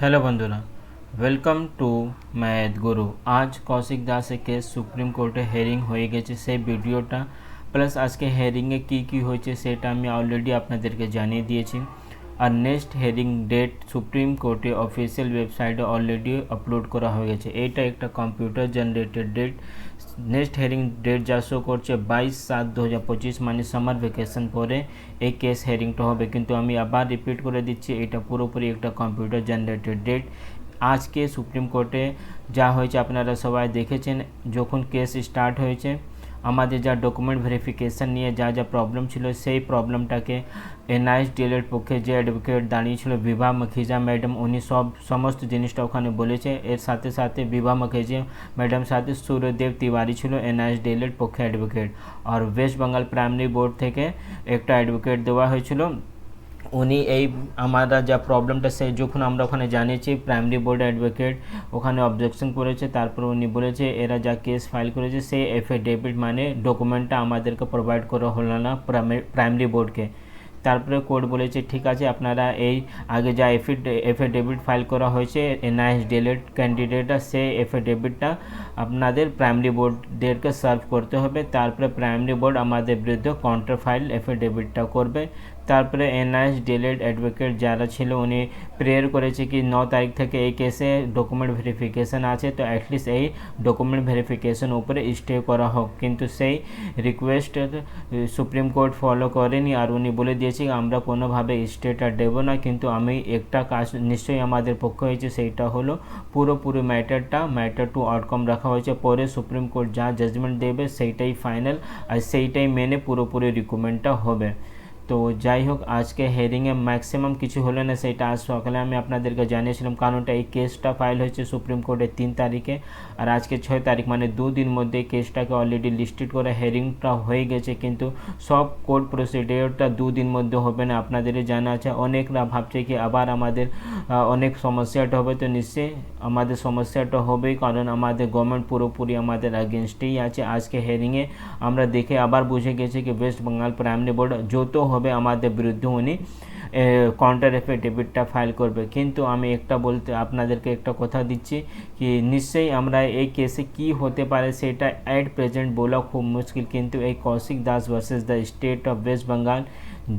Hello বন্ধুরা welcome to math গুরু আজ কৌশিক দাসের কেস সুপ্রিম কোর্টে হেয়ারিং হয়ে গেছে। সেই ভিডিওটা প্লাস আজকে হেয়ারিংয়ে কী কী হয়েছে, সেটা আমি অলরেডি আপনাদেরকে জানিয়ে দিয়েছি। আর নেক্সট হেয়ারিং ডেট সুপ্রিম কোর্টে অফিসিয়াল ওয়েবসাইটে অলরেডি আপলোড করা হয়ে গেছে। এটা একটা computer generated date next hearing date যা শো করছে বাইশ সাত দু হাজার পঁচিশ মানে সামার ভ্যাকেশন পরে এই কেস হেয়ারিংটা হবে। কিন্তু আমি আবার রিপিট করে দিচ্ছি, এটা পুরোপুরি একটা কম্পিউটার জেনারেটেড ডেট আজকে সুপ্রিম কোর্টে যা হয়েছে আপনারা সবাই দেখেছেন, যখন কেস স্টার্ট হয়েছে আমাদের যা ডকুমেন্ট ভেরিফিকেশন নিয়ে যা যা প্রবলেম ছিল, সেই প্রবলেমটাকে এনআইএস ডিএলএড পক্ষে যে অ্যাডভোকেট দাঁড়িয়েছিল বিভা মখিজা ম্যাডাম উনি সব, সমস্ত জিনিসটা ওখানে বলেছে। এর সাথে সাথে বিভা মখিজা ম্যাডাম সাথে সূর্যদেব তিওয়ারি ছিল এনআইএস ডিএলএড পক্ষে অ্যাডভোকেট আর ওয়েস্ট বেঙ্গল প্রাইমারি বোর্ড থেকে একটা অ্যাডভোকেট দেওয়া হয়েছিল। উনি এই আমরা যা প্রবলেমটা সে যখন আমরা ওখানে জানিয়েছি প্রাইমারি বোর্ড অ্যাডভোকেট ওখানে অবজেকশন করেছে, তারপর উনি বলেছে, এরা যা কেস ফাইল করেছে সেই এফিডেভিট মানে ডকুমেন্টটা আমাদেরকে প্রোভাইড করা হলো না প্রাইমারি বোর্ডকে তারপরে কোর্ট বলেছে, ঠিক আছে, আপনারা এই আগে যা এফিড এফিডেভিট ফাইল করা হয়েছে এনআইএস ডিএলএড ক্যান্ডিডেটটা সেই এফিডেভিটটা আপনাদের প্রাইমারি বোর্ডদেরকে সার্ভ করতে হবে। তারপরে প্রাইমারি বোর্ড আমাদের বিরুদ্ধে কাউন্টার ফাইল এফিডেভিটটা করবে। তারপরে এনআইএস ডিএলএড অ্যাডভোকেট যারা ছিল উনি প্রেয়ার করেছে কি ন তারিখ থেকে এই কেসে ডকুমেন্ট ভেরিফিকেশান আছে, তো অ্যাটলিস্ট এই ডকুমেন্ট ভেরিফিকেশান উপরে স্টে করা হোক। কিন্তু সেই রিকোয়েস্ট সুপ্রিম কোর্ট ফলো করেনি আর উনি বলে দিয়েছে আমরা কোনোভাবে স্টেটা দেব না, কিন্তু আমি একটা কাজ নিশ্চয়ই আমাদের পক্ষ হয়েছে, সেইটা হলো পুরোপুরি ম্যাটারটা, ম্যাটার টু আউটকাম রাখা হয়েছে। পরে সুপ্রিম কোর্ট যা জাজমেন্ট দেবে, সেইটাই ফাইনাল আর সেইটাই মেনে পুরোপুরি রিকমেন্ডটা হবে। তো যাই হোক, আজকে হেয়ারিংয়ে ম্যাক্সিমাম কিছু হলো না, সেটা আজ সকালে আমি আপনাদেরকে জানিয়েছিলাম। কারণটা এই কেসটা ফাইল হয়েছে সুপ্রিম কোর্টের তিন তারিখে। আর আজকে ছয় তারিখ মানে দুদিন মধ্যে কেসটাকে অলরেডি লিস্টেড করে হেয়ারিংটা হয়ে গেছে। কিন্তু সব কোর্ট প্রসিডিওরটা দুদিন মধ্যে হবে না, আপনাদেরই জানা আছে। অনেকরা ভাবছে কি আবার আমাদের অনেক সমস্যাটা হবে। তো নিশ্চয়ই আমাদের সমস্যাটা হবেই, কারণ আমাদের গভর্নমেন্ট পুরোপুরি আমাদের অ্যাগেনস্টেই আছে। আজকে হেয়ারিংয়ে আমরা দেখে আবার বুঝে গেছি কি ওয়েস্ট বেঙ্গল প্রাইমারি বোর্ড যত হবে আমাদের বিরুদ্ধে উনি কাউন্টার এফিডেভিটটা ফাইল করবে। কিন্তু আমি একটা বলতে, আপনাদেরকে একটা কথা দিচ্ছি কি, নিশ্চয়ই আমরা এই কেসে কি হতে পারে সেটা অ্যাট প্রেজেন্ট বলা খুব মুশকিল, কিন্তু এই Koushik Das versus the state of West Bengal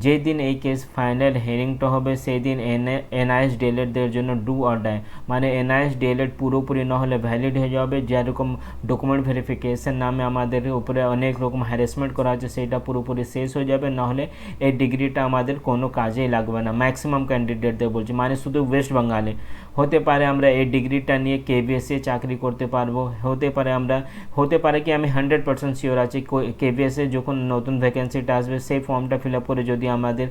যেদিন এই কেস ফাইনাল হিয়ারিংটা হবে সেই দিন এনআইএস ডিএলএডদের জন্য ডু অর ডাই মানে এনআইএস ডিএলএড পুরোপুরি না হলে ভ্যালিড হয়ে যাবে। যেরকম ডকুমেন্ট ভেরিফিকেশন নামে আমাদের উপরে অনেক রকম হ্যারাসমেন্ট করা হচ্ছে সেটা পুরোপুরি শেষ হয়ে যাবে। নাহলে এই ডিগ্রিটা আমাদের কোনো কাজেই লাগবে না। ম্যাক্সিমাম ক্যান্ডিডেটদের বলছি। মানে শুধু ওয়েস্ট বেঙ্গলে হতে পারে আমরা এই ডিগ্রিটা নিয়ে কেভিএসে চাকরি করতে পারব। হতে পারে আমরা, হতে পারে কি আমি হান্ড্রেড পার্সেন্ট শিওর আছি। কেভিএসে যখন নতুন ভ্যাকেন্সিটা আসবে, সেই ফর্মটা ফিল আপ করে যদি আমাদের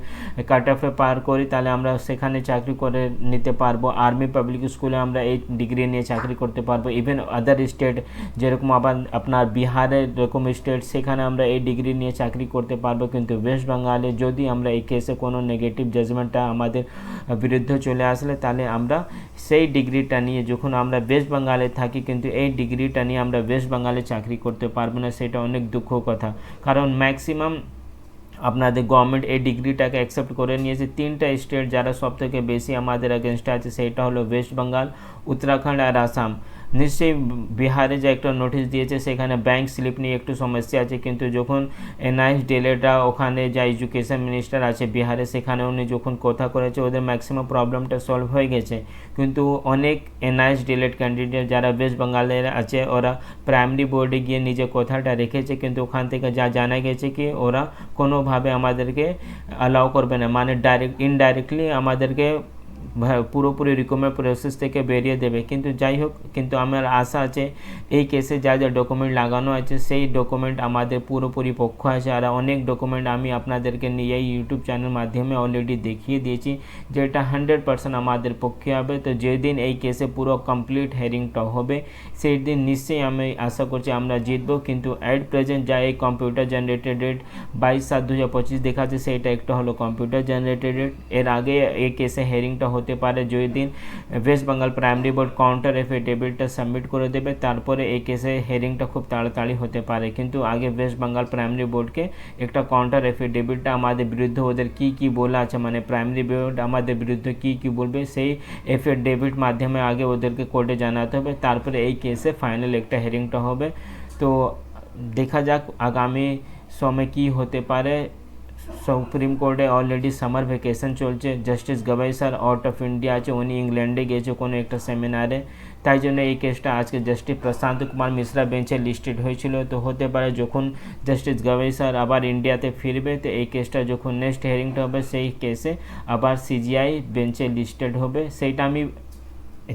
কাট অফে পার করি, তাহলে আমরা সেখানে চাকরি করে নিতে পারব। আর্মি পাবলিক স্কুলে আমরা এই ডিগ্রি নিয়ে চাকরি করতে পারব। ইভেন আদার স্টেট যেরকম আবার আপনার বিহারের এরকম স্টেট সেখানে আমরা এই ডিগ্রি নিয়ে চাকরি করতে পারব। কিন্তু ওয়েস্ট বেঙ্গলে যদি আমরা এই কেসে কোনো নেগেটিভ জাজমেন্টটা আমাদের বিরুদ্ধে চলে আসলে, তাহলে আমরা সেই ডিগ্রিটা নিয়ে যখন আমরা ওয়েস্ট বেঙ্গলে থাকি, কিন্তু এই ডিগ্রিটা নিয়ে আমরা ওয়েস্ট বেঙ্গলে চাকরি করতে পারব না, সেটা অনেক দুঃখ কথা। কারণ ম্যাক্সিমাম আপনাদের গভর্নমেন্ট এই ডিগ্রিটাকে অ্যাকসেপ্ট করে নিয়েছে। তিনটা স্টেট যারা সবথেকে বেশি আমাদের এগেনস্টে আছে, সেটা হলো ওয়েস্ট বেঙ্গল উত্তরাখণ্ড আর আসাম নিশ্চয়ই বিহারে যে একটা নোটিশ দিয়েছে, সেখানে ব্যাংক স্লিপ নিয়ে একটু সমস্যা আছে। কিন্তু যখন এনআইএস ডেলেটা ওখানে যা এডুকেশন মিনিস্টার আছে বিহারে, সেখানে উনি যখন কথা করেছে, ওদের ম্যাক্সিমাম প্রবলেমটা সলভ হয়ে গেছে। কিন্তু অনেক এনআইএস ডিলেট ক্যান্ডিডেট যারা ওয়েস্ট বেঙ্গলের আছে, ওরা প্রাইমারি বোর্ডে গিয়ে নিজে কথাটা রেখেছে। কিন্তু ওখান থেকে যা জানা গেছে কি, ওরা কোনোভাবে আমাদেরকে অ্যালাউ করবে না। মানে ডাইরেক্ট ইনডাইরেক্টলি আমাদেরকে পুরোপুরি রিকমেন্ড প্রসেস থেকে বেরিয়ে দেবে। কিন্তু যাই হোক, কিন্তু আমার আশা আছে, এই কেসে যা যা ডকুমেন্ট লাগানো আছে, সেই ডকুমেন্ট আমাদের পুরোপুরি পক্ষ আছে। আর অনেক ডকুমেন্ট আমি আপনাদেরকে নিয়ে ইউটিউব চ্যানেল মাধ্যমে অলরেডি দেখিয়ে দিয়েছি, যেটা হান্ড্রেড পার্সেন্ট আমাদের পক্ষে হবে। তো যেদিন এই কেসে পুরো কমপ্লিট হেয়ারিংটা হবে সেই দিন নিশ্চয়ই আমি আশা করছি আমরা জিতবো। কিন্তু অ্যাট প্রেজেন্ট যা এই কম্পিউটার জেনারেটেড ডেট বাইশ সাত দু হাজার পঁচিশ দেখাচ্ছে সেইটা একটা হলো কম্পিউটার জেনারেটেড ডেট এর আগে এই কেসে হেয়ারিংটা হতে পারে। যেদিন West Bengal primary board counter এফিডেভিটটা submit করে দেবে, তারপরে এই কেসে হেয়ারিংটা খুব তাড়াতাড়ি হতে পারে। কিন্তু আগে ওয়েস্ট বেঙ্গল প্রাইমারি বোর্ডকে একটা কাউন্টার এফিডেভিটটা আমাদের বিরুদ্ধে ওদের কি কি বলা আছে মানে প্রাইমারি বোর্ড আমাদের বিরুদ্ধে কি কি বলবে, সেই এফিডেভিট মাধ্যমে আগে ওদেরকে কোর্টে জানাতে হবে। তারপরে এই কেসে ফাইনাল একটা হেয়ারিংটা হবে। তো দেখা যাক আগামী সময় কি হতে পারে। সুপ্রিম কোর্টে অলরেডি সামার ভ্যাকেশন চলছে। Justice Gavai sir out of India আছে, উনি ইংল্যান্ডে গিয়েছে কোনো একটা সেমিনারে তাই জন্য এই কেসটা আজকে জাস্টিস প্রশান্ত কুমার মিশ্রা বেঞ্চে লিস্টেড হয়েছিল। তো হতে পারে যখন জাস্টিস গবাই স্যার আবার ইন্ডিয়াতে ফিরবে, তো এই কেসটা যখন নেক্সট হিয়ারিংটা হবে, সেই কেসে আবার সিজিআই বেঞ্চে লিস্টেড হবে। সেইটা আমি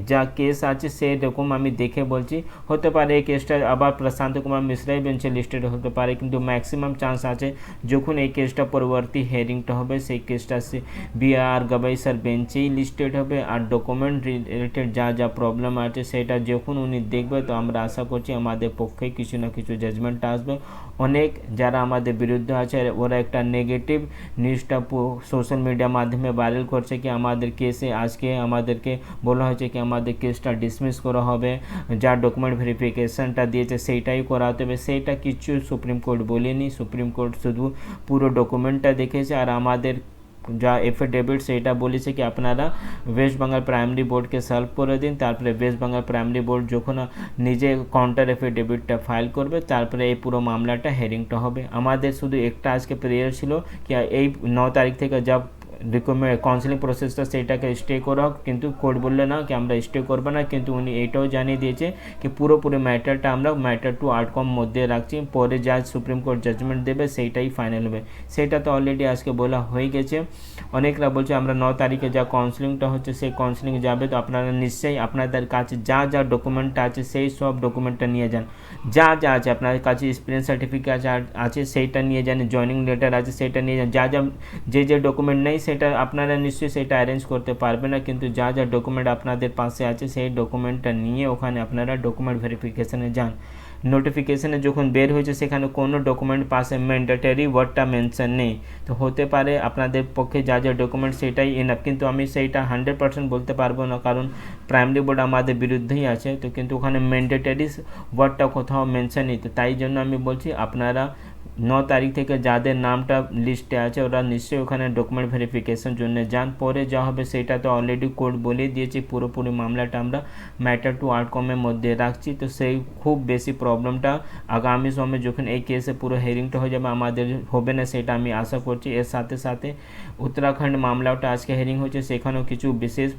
যা কেস আছে সেরকম আমি দেখে বলছি। হতে পারে এই কেসটা আবার প্রশান্ত কুমার মিশ্রাই বেঞ্চে লিস্টেড হতে পারে, কিন্তু ম্যাক্সিমাম চান্স আছে যখন এই কেসটা পরবর্তী হিয়ারিংটা হবে, সেই কেসটা সে বি আর স্যার বেঞ্চেই লিস্টেড হবে। আর ডকুমেন্ট রিলেটেড যা যা প্রবলেম আছে সেটা যখন উনি দেখবে, তো আমরা আশা করছি আমাদের পক্ষে কিছু না কিছু জাজমেন্ট আসবে। অনেক যারা আমাদের বিরুদ্ধে আছে, ওরা একটা নেগেটিভ নিউজটা সোশ্যাল মিডিয়া মাধ্যমে ভাইরাল করছে কি আমাদের কেসে আজকে আমাদেরকে বলা হয়েছে কি আমাদের কেসটা ডিসমিস করা হবে। যা ডকুমেন্ট ভেরিফিকেশনটা দিয়েছে, সেইটাই করাতে হবে। সেইটা কিছু সুপ্রিম কোর্ট বলেনি। সুপ্রিম কোর্ট শুধু পুরো ডকুমেন্টটা দেখেছে। আর আমাদের যা এফিডেভিট সেটা বলেছে কি, আপনারা ওয়েস্ট বেঙ্গল প্রাইমারি বোর্ডকে সলভ করে দিন। তারপরে ওয়েস্ট বেঙ্গল প্রাইমারি বোর্ড যখন নিজে কাউন্টার এফিডেভিটটা ফাইল করবে, তারপরে এই পুরো মামলাটা হেয়ারিংটা হবে। আমাদের শুধু একটা আজকে প্রেয়ার ছিল কি, এই ন তারিখ থেকে যা রিকমেন্ড কাউন্সিলিং প্রসেসটা সেইটাকে স্টে করা হোক। কিন্তু কোর্ট বললে না কি আমরা স্টে করব না, কিন্তু উনি এটাও জানিয়ে দিয়েছে কি পুরোপুরি ম্যাটারটা আমরা ম্যাটার টু আউটকাম মধ্যে রাখছি, পরে যা সুপ্রিম কোর্ট জাজমেন্ট দেবে সেইটাই ফাইনাল হবে। সেটা তো অলরেডি আজকে বলা হয়ে গেছে। অনেকরা বলছে আমরা ন তারিখে যা কাউন্সিলিংটা হচ্ছে সেই কাউন্সিলিং যাবে, তো আপনারা নিশ্চয়ই আপনাদের কাছে যা যা ডকুমেন্টটা আছে সেই সব ডকুমেন্টটা নিয়ে যান। যা যা আছে আপনার কাছে এক্সপিরিয়েন্স সার্টিফিকেট আছে সেইটা নিয়ে যান জয়নিং লেটার আছে সেটা নিয়ে যান। যা যা, যে যে ডকুমেন্ট নেই সেটা আপনারা নিশ্চয়ই সেটা অ্যারেঞ্জ করতে পারবে না, কিন্তু যা যা ডকুমেন্ট আপনাদের পাশে আছে সেই ডকুমেন্টটা নিয়ে ওখানে আপনারা ডকুমেন্ট ভেরিফিকেশানে যান। নোটিফিকেশানে যখন বের হয়েছে সেখানে কোনো ডকুমেন্ট পাশে ম্যান্ডেটারি ওয়ার্ডটা মেনশন নেই। তো হতে পারে আপনাদের পক্ষে যা যা ডকুমেন্ট সেটাই এনাফ কিন্তু আমি সেইটা হান্ড্রেড পার্সেন্ট বলতে পারব না, কারণ প্রাইমারি বোর্ড আমাদের বিরুদ্ধেই আছে, তো কিন্তু ওখানে ম্যান্ডেটারি ওয়ার্ডটা কোথাও মেনশন নেই, তো তাই জন্য আমি বলছি আপনারা ন তারিখ থেকে যাদের নামটা লিস্টে আছে, ওরা নিশ্চয়ই ওখানে ডকুমেন্ট ভেরিফিকেশন জন্য যান। পরে যা হবে সেটা তো অলরেডি কোর্ট বলে দিয়েছি, পুরোপুরি মামলাটা আমরা ম্যাটার টু আউটকামের মধ্যে রাখছি। তো সেই খুব বেশি প্রবলেমটা আগামী সময় যখন এই কেসে পুরো হিয়ারিংটা হয়ে যাবে, আমাদের হবে না সেটা আমি আশা করছি। এর সাথে সাথে উত্তরাখণ্ড মামলাটা আজকে হিয়ারিং হচ্ছে সেখানেও কিছু বিশেষ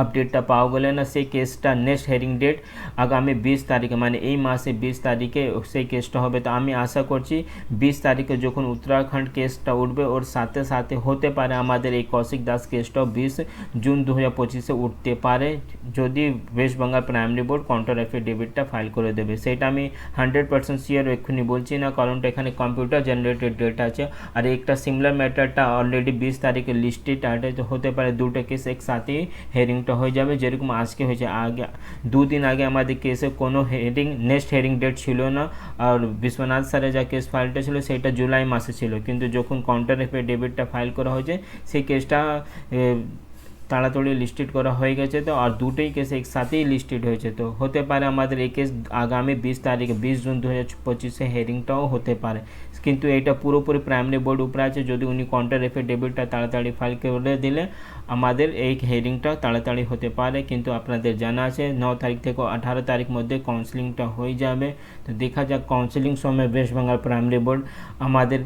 আপডেটটা পাওয়া গেলে না, সেই কেসটা নেক্সট হেয়ারিং ডেট আগামী বিশ তারিখে মানে এই মাসে বিশ তারিখে সেই কেসটা হবে। তো আমি আশা করছি বিশ তারিখে যখন উত্তরাখণ্ড কেসটা উঠবে, ওর সাথে সাথে হতে পারে আমাদের এই কৌশিক দাস কেসটাও বিশ জুন দু হাজার পঁচিশে উঠতে পারে। যদি West Bengal primary board counter এফিডেভিটটা file করে দেবে। সেটা আমি হান্ড্রেড পার্সেন্ট শিওর এক্ষুনি বলছি না, কারণটা এখানে কম্পিউটার জেনারেটেড ডেটা আছে। আর একটা সিমিলার ম্যাটারটা অলরেডি বিশ তারিখে লিস্টেড হতে পারে দুটো কেস একসাথেই হেয়ারিং হিয়ারিংটা হয়ে যাবে, যেরকম আজকে হয়েছে। আগে, দুদিন আগে আমাদের কেসে কোনো হেডিং নেক্সট হেডিং ডেট ছিল না। আর বিশ্বনাথ স্যারের যা কেস ফাইলটা ছিল, সেটা জুলাই মাসে ছিল। কিন্তু যখন কাউন্টার ডেবিটটা ফাইল করা হয়েছে, সেই কেসটা তাড়াতাড়ি লিস্টেড করা হয়ে গেছে তো, আর দুটোই কেস একসাথেই লিস্টেড হয়েছে তো। হতে পারে আমাদের এই কেস আগামী বিশ তারিখে, বিশ জুন দু হাজার পঁচিশে হেয়ারিংটাও হতে পারে। কিন্তু এটা পুরোপুরি প্রাইমারি বোর্ড উপরে আছে, যদি উনি কাউন্টার ডেবিটটা তাড়াতাড়ি ফাইল করে দিলে, আমাদের এই হিয়ারিংটা তাড়াতাড়ি হতে পারে। কিন্তু আপনাদের জানা আছে, ন তারিখ থেকে আঠারো তারিখ মধ্যে কাউন্সিলিংটা হয়ে যাবে। তো দেখা যাক কাউন্সিলিং সময় ওয়েস্ট বেঙ্গল প্রাইমারি বোর্ড আমাদের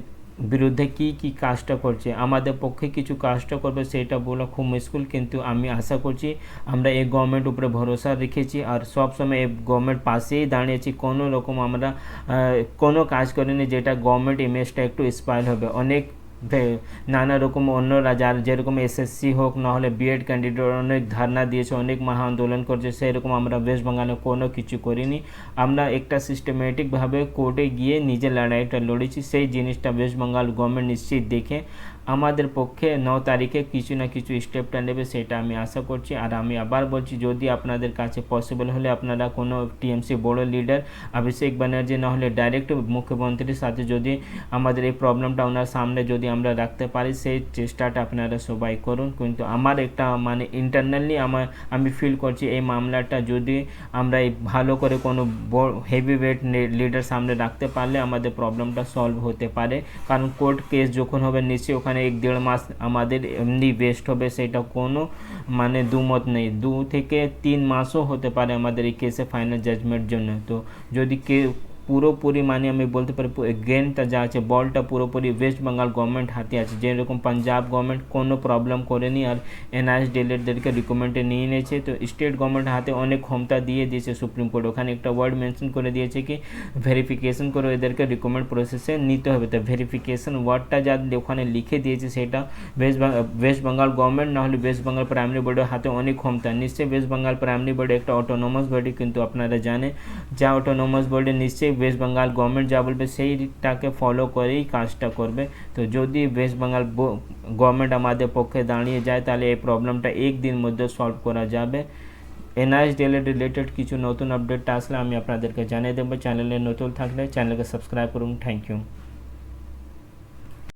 বিরুদ্ধে কি কি কাজটা করছে? আমাদের পক্ষে কিছু কাজটা করবে সেটা বলা খুব মুশকিল, কিন্তু আমি আশা করছি আমরা এই গভর্নমেন্ট উপরে ভরসা রেখেছি আর সব সময় এই গভর্নমেন্ট পাশেই দাঁড়িয়েছি। কোনো রকম আমরা কোনো কাজ করিনি যেটা গভর্নমেন্ট ইমেজটা একটু স্পাইল হবে। অনেক নানা রকম অন্যরা যার যেরকম এসএসসি হোক, নাহলে বিএড ক্যান্ডিডেট অনেক ধারণা দিয়েছে, অনেক মহা আন্দোলন করছে, সেরকম আমরা ওয়েস্ট বেঙ্গলে কোনো কিছু করিনি। আমরা একটা সিস্টেমেটিকভাবে কোর্টে গিয়ে নিজের লড়াইটা লড়েছি, সেই জিনিসটা ওয়েস্ট বেঙ্গল গভর্নমেন্ট নিশ্চিত দেখে। আমাদের পক্ষে ন তারিখে কিছু না কিছু স্টেপটা নেবে, সেটা আমি আশা করছি। আর আমি আবার বলছি, যদি আপনাদের কাছে পসিবল হলে আপনারা কোনো টিএমসি বড় লিডার অভিষেক ব্যানার্জি না হলে ডাইরেক্ট মুখ্যমন্ত্রীর সাথে যদি আমাদের এই প্রবলেমটা ওনার সামনে যদি আমরা রাখতে পারি, সেই চেষ্টাটা আপনারা সবাই করুন। কিন্তু আমার একটা মানে ইন্টারনালি আমার, আমি ফিল করছি, এই মামলাটা যদি আমরা ভালো করে কোনো হেভি ওয়েট লিডার সামনে রাখতে পারলে আমাদের প্রবলেমটা সলভ হতে পারে। কারণ কোর্ট কেস যখন হবে নিশ্চয়ই ওখানে এক দেড় মাস আমাদের এমনি ওয়েস্ট হবে, সেটা কোনো মানে দুমত নেই। দু থেকে তিন মাসও হতে পারে আমাদের এই কেসে ফাইনাল জাজমেন্ট জন্য। তো যদি কে পুরোপুরি মানে আমি বলতে পারি গেমটা যা আছে, বলটা পুরোপুরি ওয়েস্ট বেঙ্গল গভর্নমেন্ট হাতে আছে। যেরকম পাঞ্জাব গভর্নমেন্ট কোনো প্রবলেম করেনি আর এনআইএস ডিলেটদেরকে রিকমেন্ডে নিয়ে নিয়েছে। তো স্টেট গভর্নমেন্ট হাতে অনেক ক্ষমতা দিয়ে দিয়েছে সুপ্রিম কোর্ট ওখানে একটা ওয়ার্ড মেনশন করে দিয়েছে কি ভেরিফিকেশন করে এদেরকে রিকমেন্ড প্রসেসে নিতে হবে। তো ভেরিফিকেশন ওয়ার্ডটা যা ওখানে লিখে দিয়েছে সেটা ওয়েস্ট ওয়েস্ট বেঙ্গল গভর্নমেন্ট না হলে ওয়েস্ট বেঙ্গল প্রাইমারি বোর্ডের হাতে অনেক ক্ষমতা। নিশ্চয়ই ওয়েস্ট বেঙ্গল প্রাইমারি বোর্ড একটা অটোনোমাস বডি কিন্তু আপনারা জানে যা অটোনোমাস বোর্ডে নিশ্চয়ই ওয়েস্ট বেঙ্গল গভর্নমেন্ট যা বলবে সেইটাকে ফলো করেই কাজটা করবে। তো যদি ওয়েস্ট বেঙ্গল গভর্নমেন্ট আমাদের পক্ষে দাঁড়িয়ে যায়, তাহলে এই প্রবলেমটা একদিন মধ্যে সলভ করা যাবে। এনআইএস ডেলের রিলেটেড কিছু নতুন আপডেট আসলে আমি আপনাদেরকে জানিয়ে দেবো। চ্যানেলে নতুন থাকলে চ্যানেলকে সাবস্ক্রাইব করুন। Thank you